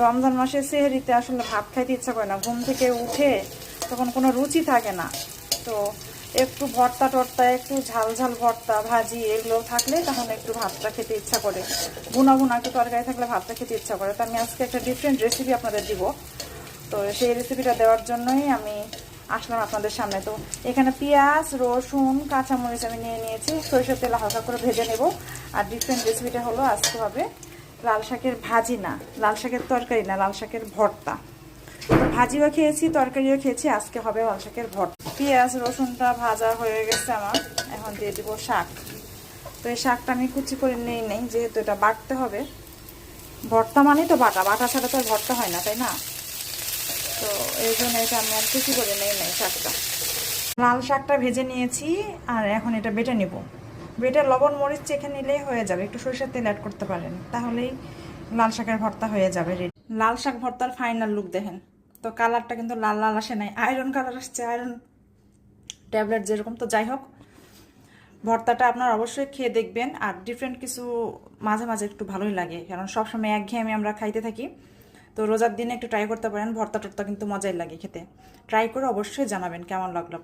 রমজান মাসে সেহেরিতে আসলে ভাত খাইতে ইচ্ছা করে না। ঘুম থেকে উঠে তখন কোনো রুচি থাকে না। তো একটু ভর্তা টর্তা, একটু ঝাল ঝাল ভর্তা, ভাজি এগুলো থাকলে তখন একটু ভাতটা খেতে ইচ্ছা করে। গুনা গুনা একটু তরকারি থাকলে ভাতটা খেতে ইচ্ছা করে। তো আমি আজকে একটা ডিফারেন্ট রেসিপি আপনাদের দিব। তো সেই রেসিপিটা দেওয়ার জন্যই আমি আসলাম আপনাদের সামনে। তো এখানে পেঁয়াজ, রসুন, কাঁচামরিচ আমি নিয়ে নিয়েছি। সরিষার তেল হালকা করে ভেজে নেব। আর ডিফারেন্ট রেসিপিটা হলো আজকে হবে লাল শাকের ভাজি না, লাল শাকের তরকারি না, লাল শাকের ভর্তা। ভাজিও খেয়েছি, তরকারিও খেয়েছি, আজকে হবে লাল শাকের ভর্তা। পেঁয়াজ, রসুনটা ভাজা হয়ে গেছে আমার, এখন দিয়ে দেবো শাক। তো এই শাকটা আমি কুচি করে নেই নেই, যেহেতু এটা বাটতে হবে। ভর্তা মানেই তো বাটা বাটা ছাড়া তো আর ভর্তা হয় না, তাই না? তো এই জন্য এটা আমি আর কুচি করে নেই নেই শাকটা। লাল শাকটা ভেজে নিয়েছি, আর এখন এটা বেটে নিব। বেটে লবণ মরিচ চেখে নিলেই হয়ে যাবে। একটু সরিষার তেল অ্যাড করতে পারেন, তাহলেই লাল শাকের ভর্তা হয়ে যাবে রেডি লাল শাক ভর্তার ফাইনাল লুক দেখেন। তো কালারটা কিন্তু লাল লাল আসে নাই। আয়রন কালার আসছে আয়রন ট্যাবলেট যেরকম। তো যাই হোক, ভর্তাটা আপনার অবশ্যই খেয়ে দেখবেন। আর ডিফারেন্ট কিছু মাঝে মাঝে একটু ভালোই লাগে, কারণ সবসময় একঘেয়েমি আমরা খাইতে থাকি। তো রোজার দিনে একটু ট্রাই করতে পারেন। ভর্তা টর্তা কিন্তু মজাই লাগে খেতে। ট্রাই করে অবশ্যই জানাবেন কেমন লাগল।